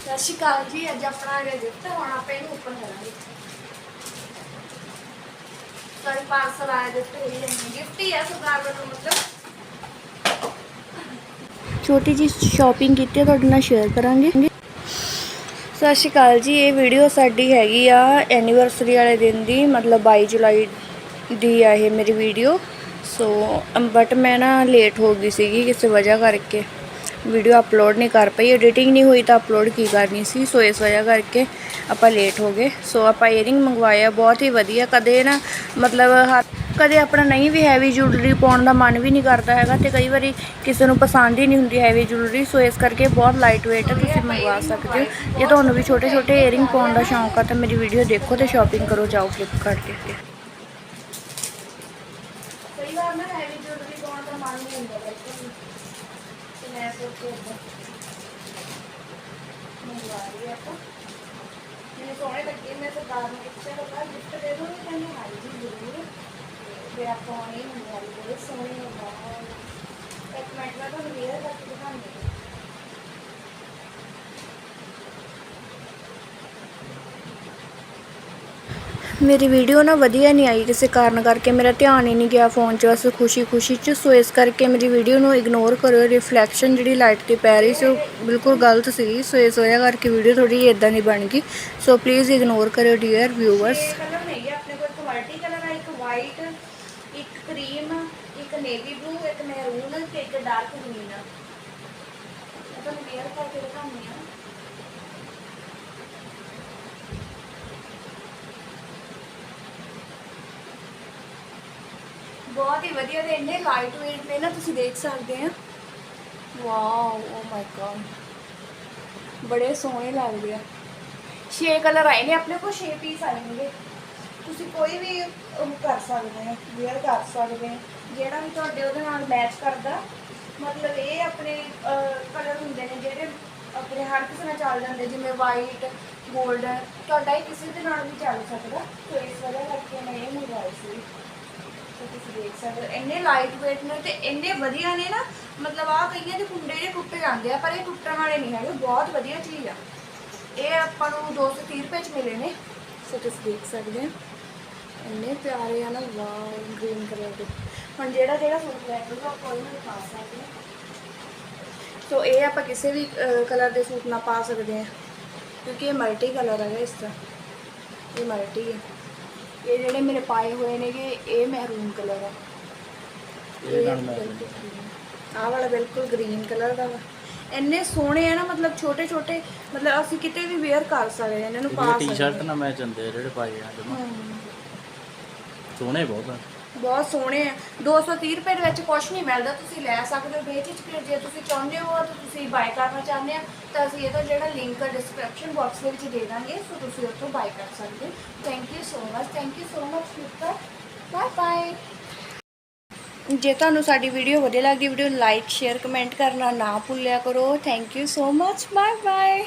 ਸਤਿ ਸ਼੍ਰੀ ਅਕਾਲ ਜੀ, ਅੱਜ ਆਪਣਾ ਆ ਹੁਣ ਆਪਾਂ ਇਹਨੂੰ ਓਪਨ ਕਰਾਂਗੇ। ਸਾਰੇ ਪਾਰਸਲ ਆਇਆ ਗਿਫਟ ਇਹ ਗਿਫਟ ਹੀ ਆ ਸਰਕਾਰ ਵੱਲੋਂ, ਮਤਲਬ। ਛੋਟੀ ਜੀ ਸ਼ਾਪਿੰਗ ਕੀਤੀ ਹੈ, ਤੁਹਾਡੇ ਨਾਲ ਸ਼ੇਅਰ ਕਰਾਂਗੇ। ਸਤਿ ਸ਼੍ਰੀ ਅਕਾਲ ਜੀ, ਇਹ ਵੀਡੀਓ ਸਾਡੀ ਹੈਗੀ ਆ ਐਨੀਵਰਸਰੀ ਵਾਲੇ ਦਿਨ ਦੀ, ਮਤਲਬ 22 ਜੁਲਾਈ ਦੀ ਆ ਇਹ ਮੇਰੀ ਵੀਡੀਓ ਸੋ ਬਟ ਮੈਂ ਨਾ ਲੇਟ ਹੋ ਗਈ ਸੀਗੀ, ਕਿਸੇ ਵਜ੍ਹਾ ਕਰਕੇ। ਵੀਡੀਓ ਅਪਲੋਡ ਨਹੀਂ ਕਰ ਪਈ ਐਡੀਟਿੰਗ ਨਹੀਂ ਹੋਈ ਤਾਂ ਅਪਲੋਡ ਕੀ ਕਰਨੀ ਸੀ? ਸੋ ਇਸ ਵਜ੍ਹਾ ਕਰਕੇ ਆਪਾਂ ਲੇਟ ਹੋ ਗਏ। ਸੋ ਆਪਾਂ ਏਅਰਿੰਗ ਮੰਗਵਾਇਆ, ਬਹੁਤ ਹੀ ਵਧੀਆ। ਕਦੇ ਨਾ ਮਤਲਬ ਹਰ ਕਦੇ ਆਪਣਾ ਨਹੀਂ ਵੀ ਹੈਵੀ ਜੁਐਲਰੀ ਪਾਉਣ ਦਾ ਮਨ ਵੀ ਨਹੀਂ ਕਰਦਾ ਹੈਗਾ ਤੇ ਕਈ ਵਾਰੀ ਕਿਸੇ ਨੂੰ ਪਸੰਦ ਹੀ ਨਹੀਂ ਹੁੰਦੀ ਹੈਵੀ ਜੁਐਲਰੀ ਸੋ ਇਸ ਕਰਕੇ ਬਹੁਤ ਲਾਈਟ weight ਤੁਸੀਂ ਮੰਗਵਾ ਸਕਦੇ ਹੋ। ਜੇ ਤੁਹਾਨੂੰ ਵੀ ਛੋਟੇ ਛੋਟੇ ਏਅਰਿੰਗ ਪਾਉਣ ਦਾ ਸ਼ੌਂਕ ਆ ਤਾਂ ਮੇਰੀ ਵੀਡੀਓ ਦੇਖੋ ਤੇ ਸ਼ਾਪਿੰਗ ਕਰੋ, ਜਾਓ ਫਲਿੱਪਕਾਰਟ ਤੇ। ਕਈ ਵਾਰ ਨਾ ਹੈਵੀ ਜੁਐਲਰੀ ਪਾਉਣ ਦਾ ਮਨ ਨਹੀਂ ਹੁੰਦਾ ਬਿਲਕੁਲ ਵੀ। ਤੇ ਮੈਂ ਸੋਚਿਆ ਏਦਾਂ ਮੰਗਵਾ ਲਈ ਆਪਾਂ ਮੈਨੂੰ ਸੋਹਣੇ ਲੱਗੇ ਮੈਂ ਸਰਕਾਰ ਨੂੰ ਪੁੱਛਿਆ ਲੱਗਾ ਗਿਫਟ ਦੇ ਦੋ ਕਹਿੰਦੇ ਹਾਂ ਜੀ ਜ਼ਰੂਰ ਫਿਰ ਆਪਾਂ ਇਹ ਮੰਗਵਾ ਲਈ ਬੜੇ ਸੋਹਣੇ ਵਾਹ ਇੱਕ ਮਿੰਟ ਮੈਂ ਤੁਹਾਨੂੰ ਵੇਅਰ ਕਰਕੇ ਦਿਖਾਉਂਦੀ ਹਾਂ ਮੇਰੀ ਵੀਡੀਓ ਨਾ ਵਧੀਆ ਨਹੀਂ ਆਈ ਕਿਸੇ ਕਾਰਨ ਕਰਕੇ, ਮੇਰਾ ਧਿਆਨ ਹੀ ਨਹੀਂ ਗਿਆ ਫੋਨ 'ਚ, ਬਸ ਖੁਸ਼ੀ ਖੁਸ਼ੀ 'ਚ। ਸੋ ਇਸ ਕਰਕੇ ਮੇਰੀ ਵੀਡੀਓ ਨੂੰ ਇਗਨੋਰ ਕਰਿਓ ਰਿਫਲੈਕਸ਼ਨ ਜਿਹੜੀ ਲਾਈਟ ਤੇ ਪੈ ਰਹੀ ਸੀ ਉਹ ਬਿਲਕੁਲ ਗਲਤ ਸੀ ਸੋ ਇਸ ਵਜ੍ਹਾ ਕਰਕੇ ਵੀਡੀਓ ਥੋੜੀ ਇਦਾਂ ਦੀ ਬਣ ਗਈ। ਸੋ ਪਲੀਜ਼ ਇਗਨੋਰ ਕਰਿਓ ਡੀਅਰ ਵਿਊਅਰਸ ਕਲਰ ਨਹੀਂ ਆਪਣੇ ਕੋਲ, ਇੱਕ ਮਲਟੀ ਕਲਰ ਹੈ, ਇੱਕ ਵਾਈਟ ਇੱਕ ਕਰੀਮ ਇੱਕ ਨੇਵੀ ਬਲੂ ਇੱਕ ਮੈਰੂਨ ਤੇ ਇੱਕ ਡਾਰਕ ਗ੍ਰੀਨ ਆ ਤੁਹਾਨੂੰ ਵੇਅਰ ਕਰਕੇ ਦਿਖਾਉਂਦੀ ਹਾਂ। ਬਹੁਤ ਹੀ ਵਧੀਆ ਤੇ ਇੰਨੇ ਲਾਈਟ weight ਨੇ ਨਾ ਤੁਸੀਂ ਦੇਖ ਸਕਦੇ ਆ। ਵਾਓ ਓ ਮਾਈ ਗॉड ਬੜੇ ਸੋਹਣੇ ਲੱਗਦੇ ਆ। ਛੇ ਕਲਰ ਆਏ ਨੇ ਆਪਣੇ ਕੋਲ, ਛੇ ਪੀਸ ਆਏਗੇ ਤੁਸੀਂ ਕੋਈ ਵੀ ਉਹ ਕਰ ਸਕਦੇ ਹੋ ਵੇਅਰ ਕਰ ਸਕਦੇ ਹੋ ਜਿਹੜਾ ਵੀ ਤੁਹਾਡੇ ਉਹਦੇ ਨਾਲ ਮੈਚ ਕਰਦਾ, ਮਤਲਬ ਇਹ ਆਪਣੇ ਕਲਰ ਹੁੰਦੇ ਨੇ ਜਿਹੜੇ ਆਪਣੇ ਹਰ ਕਿਸੇ ਨਾਲ ਚੱਲ ਜਾਂਦੇ, ਜਿਵੇਂ ਵਾਈਟ 골ਡਨ ਤੁਹਾਡਾ ਇਹ ਕਿਸੇ ਦੇ ਨਾਲ ਵੀ ਚੱਲ ਸਕਦਾ। ਸੋ ਇਸ ਵਜ੍ਹਾ ਕਰਕੇ ਮੈਂ ਇਹ ਮੰਗਵਾਈ ਸੀ। ਸੋ ਤੁਸੀਂ ਦੇਖ ਸਕਦੇ ਹੋ। ਇੰਨੇ ਲਾਈਟ weight ਨੇ ਤੇ ਇੰਨੇ ਵਧੀਆ ਨੇ ਨਾ ਮਤਲਬ ਆ ਕਈਆਂ ਦੇ ਕੁੰਡੇ ਜੇ ਟੁੱਟ ਜਾਂਦੇ ਆ ਪਰ ਇਹ ਟੁੱਟਣ ਵਾਲੇ ਨਹੀਂ ਹੈਗੇ ਬਹੁਤ ਵਧੀਆ ਚੀਜ਼ ਆ। ਇਹ ਆਪਾਂ ਨੂੰ 230 ਰੁਪਏ ਚ ਮਿਲੇ ਨੇ। ਸੋ ਤੁਸੀਂ ਦੇਖ ਸਕਦੇ ਹੋ। ਇੰਨੇ ਪਿਆਰੇ ਆ ਨਾ ਵਾਓ ਗ੍ਰੀਨ ਕਲਰ ਦੇ। ਹੁਣ ਜਿਹੜਾ ਜਿਹੜਾ ਸੂਟ ਲੈ ਕੇ ਕੋਈ ਵੀ ਪਾ ਸਕਦੇ ਸੋ ਇਹ ਆਪਾਂ ਕਿਸੇ ਵੀ ਕਲਰ ਦੇ ਸੂਟ ਨਾਲ ਪਾ ਸਕਦੇ ਹਾਂ। ਕਿਉਂਕਿ ਇਹ ਮਲਟੀ ਕਲਰ ਹੈਗਾ ਇਸ ਦਾ ਇਹ ਮਲਟੀ ਹੈ। ਇਹ ਜਿਹੜੇ ਮੇਰੇ ਪਾਏ ਹੋਏ ਨੇਗੇ ਇਹ ਮਹਿਰੂਨ ਕਲਰ ਆ। ਇਹ ਨਾਲ ਮੈਚ ਆਹ ਵਾਲਾ ਬਿਲਕੁਲ ਗ੍ਰੀਨ ਕਲਰ ਦਾ ਵਾ। ਇੰਨੇ ਸੋਹਣੇ ਆ ਨਾ ਮਤਲਬ ਛੋਟੇ ਛੋਟੇ ਮਤਲਬ ਅਸੀਂ ਕਿਤੇ ਵੀ ਵੇਅਰ ਕਰ ਸਕਦੇ ਇਹਨਾਂ ਨੂੰ ਪਾ ਸਕਦੇ ਟੀ-ਸ਼ਰਟ ਨਾਲ ਮੈਚ ਹੁੰਦੇ ਆ ਜਿਹੜੇ ਪਾਏ ਆ ਜਮਾ। ਸੋਹਣੇ ਬਹੁਤ ਆ। ਬਹੁਤ ਸੋਹਣੇ ਆ। 230 ਰੁਪਏ ਦੇ ਵਿੱਚ ਕੁਝ ਨਹੀਂ ਮਿਲਦਾ, ਤੁਸੀਂ ਲੈ ਸਕਦੇ ਹੋ। ਬੇਝਿਜਕ ਜੇ ਤੁਸੀਂ ਚਾਹੁੰਦੇ ਹੋ ਤਾਂ ਤੁਸੀਂ ਬਾਏ ਕਰਨਾ ਚਾਹੁੰਦੇ ਆ, ਤਾਂ ਅਸੀਂ ਇਹਦਾ ਜਿਹੜਾ ਲਿੰਕ ਡਿਸਕ੍ਰਿਪਸ਼ਨ ਬਾਕਸ ਦੇ ਵਿੱਚ ਦੇ ਦਾਂਗੇ ਸੋ ਤੁਸੀਂ ਉੱਥੋਂ ਬਾਏ ਕਰ ਸਕਦੇ ਹੋ। Thank you so much thank you so much Flipkart bye bye ਜੇ ਤੁਹਾਨੂੰ ਸਾਡੀ ਵੀਡੀਓ ਵਧੀਆ ਲੱਗਦੀ ਵੀਡੀਓ ਲਾਈਕ ਸ਼ੇਅਰ ਕਮੈਂਟ ਕਰਨਾ ਨਾ ਭੁੱਲਿਆ ਕਰੋ। Thank you so much bye bye